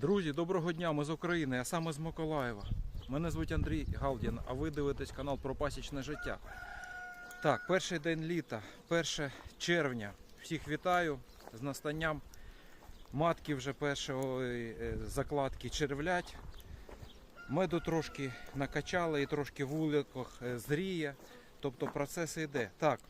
Друзі, доброго дня, ми з України, а саме з Миколаєва. Мене звуть Андрій Галдін, а ви дивитесь канал про пасічне життя. Так, перший день літа, 1 червня. Всіх вітаю з настанням. Матки вже першої е, закладки червлять. Меду трошки накачали і трошки в вуликах е, зріє. Тобто процес йде. Так,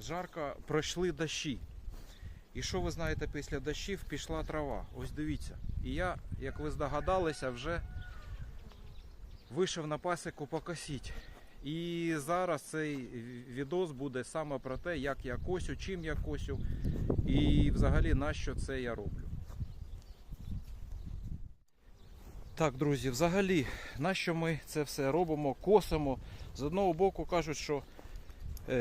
жарко пройшли дощі. І що ви знаєте, після дощів пішла трава. Ось дивіться. І я, як ви здогадалися, вже вийшов на пасіку покосіть. І зараз цей відос буде саме про те, як я косю, чим я косю і взагалі на що це я роблю. Так, друзі, взагалі, на що ми це все робимо, косимо. З одного боку кажуть, що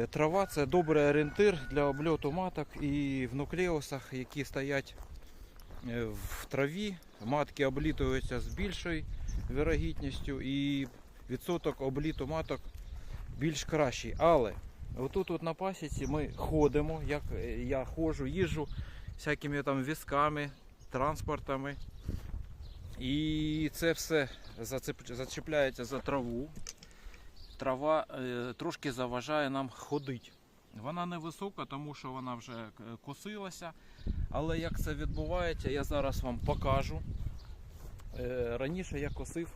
Трава це добрий орієнтир для обльоту маток і в нуклеусах, які стоять е, в траві. Матки облітуються з більшою вірогідністю і відсоток обліту маток більш кращий. Але отут от на пасіці ми ходимо, як е, я ходжу, їжджу всякими там візками, транспортами. І це все зачіпляється за траву трава е, трошки заважає нам ходити. Вона невисока, тому що вона вже е, косилася. Але як це відбувається, я зараз вам покажу. Е, раніше я косив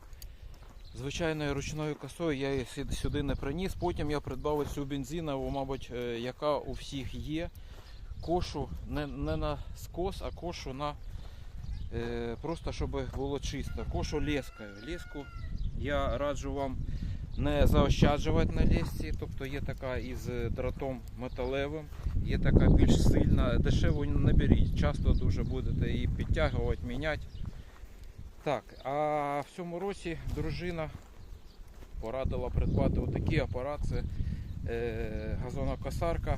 звичайною ручною косою, я її сюди- не приніс. Потім я придбав цю бензинову, мабуть, яка у всіх є. Кошу не, не на скос, а кошу на просто щоб було чисто. Кошу лескою. Леску я раджу вам не заощаджувати на лісці, тобто є така із дротом металевим, є така більш сильна, дешеву не беріть, часто дуже будете її підтягувати, міняти. Так, а в цьому році дружина порадила придбати отакий апарат, це е, газонокосарка.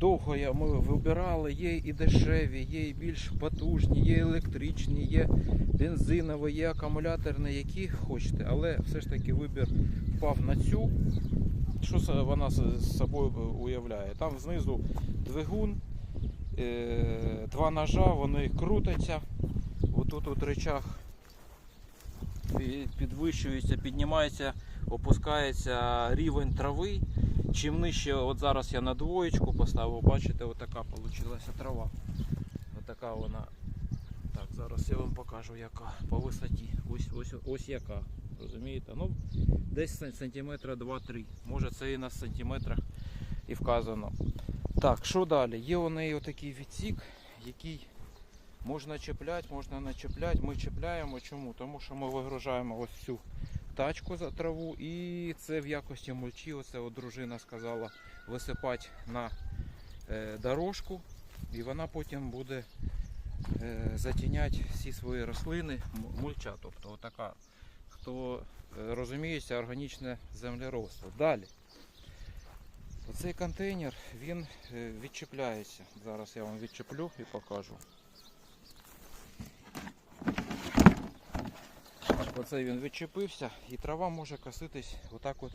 Довго я, ми вибирали, є і дешеві, є і більш потужні, є електричні, є бензинові, є акумуляторні, які хочете, але все ж таки вибір впав на цю. Що вона з собою уявляє? Там знизу двигун, е, два ножа, вони крутяться. Отут от речах підвищується, піднімається, опускається рівень трави. Чим нижче, от зараз я на двоєчку поставив, бачите, отака вийшла трава. Отака вона. Так, зараз я вам покажу, яка по висоті. Ось ось ось яка. Розумієте? Ну, десь сан- сантиметра 2-3. Може це і на сантиметрах і вказано. Так, що далі? Є у неї отакий відсік, який можна чіпляти, можна не чіпляти. Ми чіпляємо. Чому? Тому що ми вигружаємо ось цю тачку за траву і це в якості мульчі, оце от дружина сказала, висипати на е, дорожку і вона потім буде е, затіняти всі свої рослини, мульча. Тобто отака, хто е, розуміється, органічне землеробство. Далі. Оцей контейнер він відчіпляється. Зараз я вам відчеплю і покажу. Оце він відчепився і трава може коситись отак от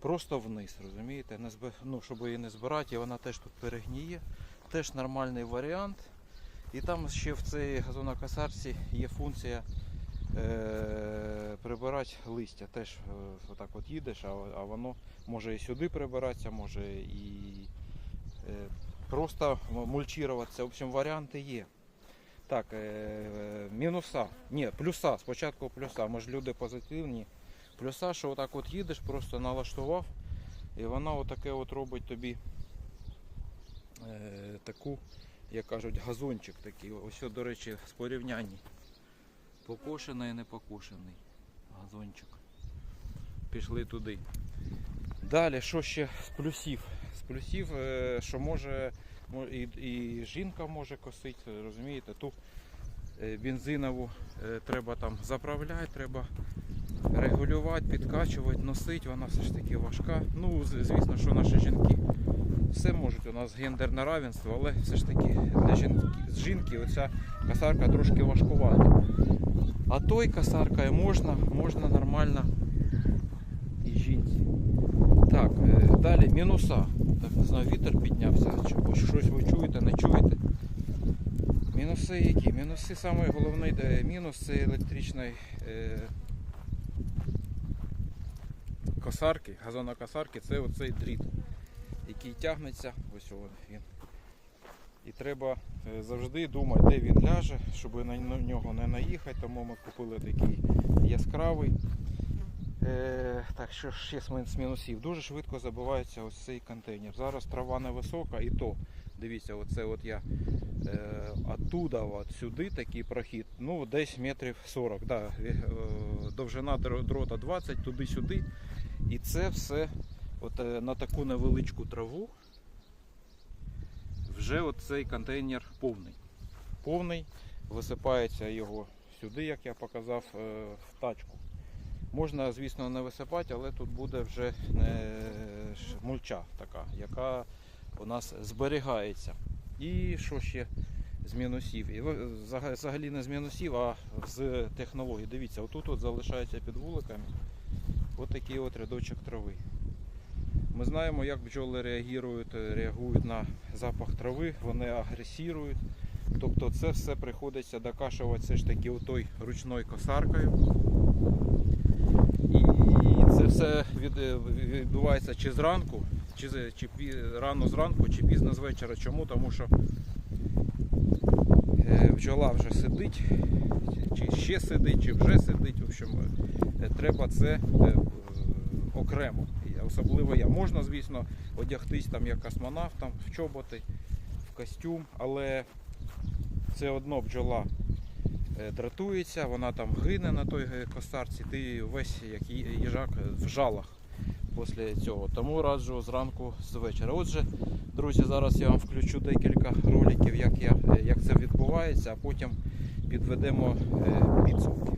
просто вниз, розумієте? Не зб... ну, щоб її не збирати, і вона теж тут перегніє. Теж нормальний варіант. І там ще в цій газонокосарці є функція е- прибирати листя. Теж е, отак от їдеш, а, а воно може і сюди прибиратися, може і е, просто мульчуватися. В общем, варіанти є. Так, е, мінуса. Ні, плюса. Спочатку плюса. Ми ж люди позитивні. Плюса, що отак от їдеш, просто налаштував, і вона отаке от робить тобі е, таку, як кажуть, газончик такий. Ось, до речі, з порівняння. Покошений і не покошений газончик. Пішли туди. Далі, що ще з плюсів? З плюсів, е, що може і, і жінка може косити, розумієте, ту е, бензинову е, треба там заправляти, треба регулювати, підкачувати, носити, вона все ж таки важка. Ну, звісно, що наші жінки все можуть, у нас гендерне равенство, але все ж таки для жінки, жінки оця косарка трошки важкувата. А той косаркою можна, можна нормально і жінці. Так, е, далі мінуса. Так, не знаю, вітер піднявся. Щось ви чуєте, не чуєте. Мінуси які? Мінуси саме головний мінус це електричної е, косарки, газонокосарки, це оцей дріт, який тягнеться, ось він. І треба е, завжди думати, де він ляже, щоб на нього не наїхати, тому ми купили такий яскравий. Е, так, що ще з мінусів? Дуже швидко забивається ось цей контейнер. Зараз трава невисока і то, дивіться, оце от я оттуда от сюди такий прохід, ну десь метрів 40. Да, е, довжина дрота 20, туди-сюди. І це все от, е, на таку невеличку траву. Вже от цей контейнер повний. Повний, висипається його сюди, як я показав, е, в тачку. Можна, звісно, не висипати, але тут буде вже е, мульча така, яка у нас зберігається. І що ще з мінусів? І Взагалі не з мінусів, а з технологій. Дивіться, отут от залишається під вуликами от от рядочок трави. Ми знаємо, як бджоли реагують, реагують на запах трави, вони агресірують. Тобто це все приходиться докашувати все ж таки отой ручною косаркою. І це все відбувається чи зранку, чи, чи рано зранку, чи пізно з вечора. Чому? Тому що е, бджола вже сидить, чи ще сидить, чи вже сидить. В общем, е, треба це е, окремо. Особливо я. Можна, звісно, одягтись там як космонавт, там, в чоботи, в костюм, але все одно бджола дратується, вона там гине на той косарці, ти весь як їжак в жалах після цього. Тому раджу зранку з вечора. Отже, друзі, зараз я вам включу декілька роликів, як, я, як це відбувається, а потім підведемо е, підсумки.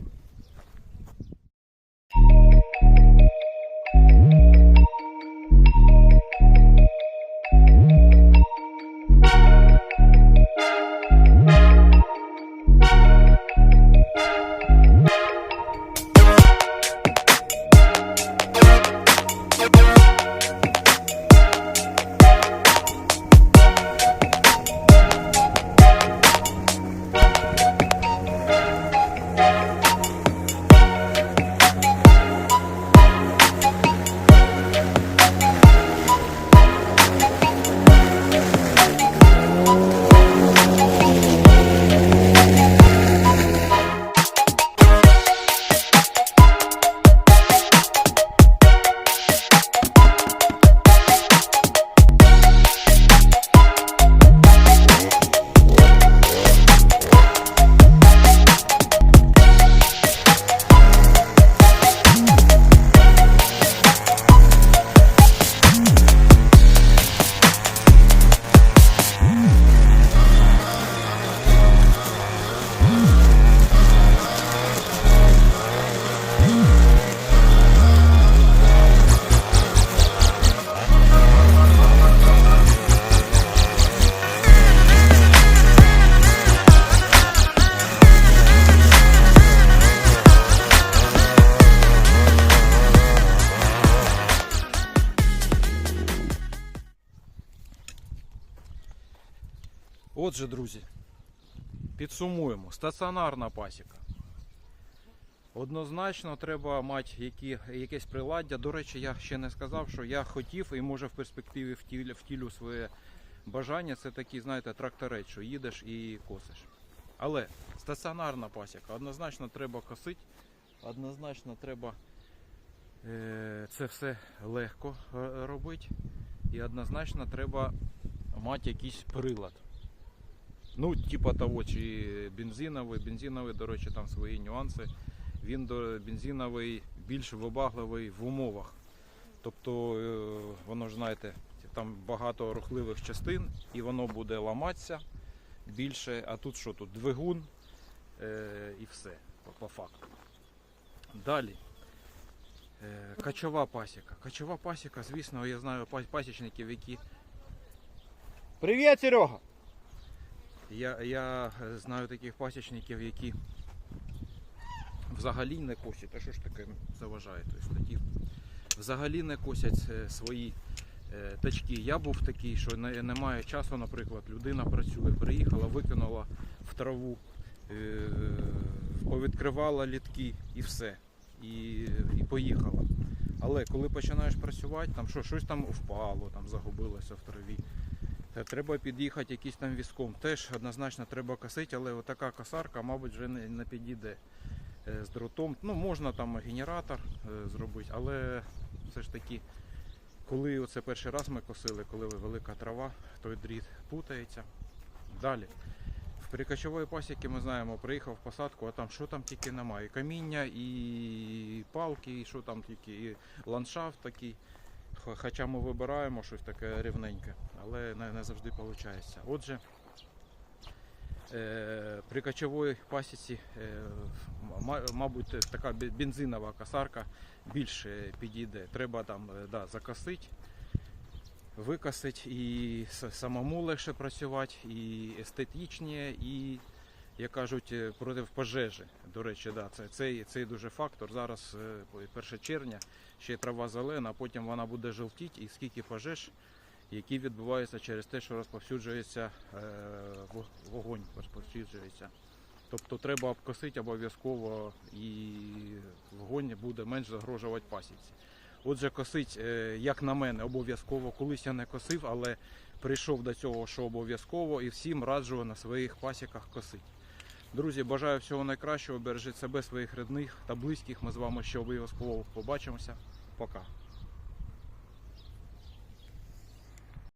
Отже, друзі, підсумуємо. Стаціонарна пасіка. Однозначно треба мати які, якесь приладдя. До речі, я ще не сказав, що я хотів і може в перспективі втілю, втілю своє бажання. Це такий, знаєте, тракторець, що їдеш і косиш. Але стаціонарна пасіка. Однозначно треба косити, однозначно треба е, це все легко е, робити. І однозначно треба мати якийсь прилад. Ну, типа того, чи бензиновий, бензиновий, до речі, там свої нюанси. Він до бензиновий більш вибагливий в умовах. Тобто, е, воно ж знаєте, там багато рухливих частин і воно буде ламатися більше. А тут що тут? Двигун е, і все по, факту. Далі. Е, Качова пасіка. Качова пасіка, звісно, я знаю пасічників, які. Привіт, Серега! Я, я е, знаю таких пасічників, які взагалі не косять. А що ж таке заважає той статів? Взагалі не косять е, свої е, тачки. Я був такий, що не- немає часу, наприклад, людина працює, приїхала, викинула в траву, повідкривала літки і все. І, і поїхала. Але коли починаєш працювати, там що, щось там впало, там загубилося в траві. Та треба під'їхати якийсь там візком. Теж однозначно треба косити, але отака косарка, мабуть, вже не, підійде е, з дротом. Ну, можна там генератор е, зробити, але все ж таки, коли оце перший раз ми косили, коли велика трава, той дріт путається. Далі. В перекачової пасіки ми знаємо, приїхав в посадку, а там що там тільки немає. І каміння, і палки, і що там тільки, і ландшафт такий. Хо- Хоча ми вибираємо щось таке рівненьке, але не, не завжди виходить. Отже, е, при качовій пасіці, е, ма- мабуть, така бензинова косарка більше підійде. Треба там е, да, закосити, викосити і самому легше працювати, і естетичніше, і, як кажуть, е, проти пожежі. До речі, да, це, цей, цей дуже фактор. Зараз е, 1 червня, ще трава зелена, а потім вона буде жовтіти, і скільки пожеж, які відбуваються через те, що розповсюджується е, вогонь, розповсюджується. Тобто треба обкосити обов'язково і вогонь буде менш загрожувати пасіці. Отже, косить, е, як на мене, обов'язково. Колись я не косив, але прийшов до цього, що обов'язково, і всім раджу на своїх пасіках косити. Друзі, бажаю всього найкращого, бережіть себе, своїх рідних та близьких. Ми з вами ще обов'язково побачимося. Пока.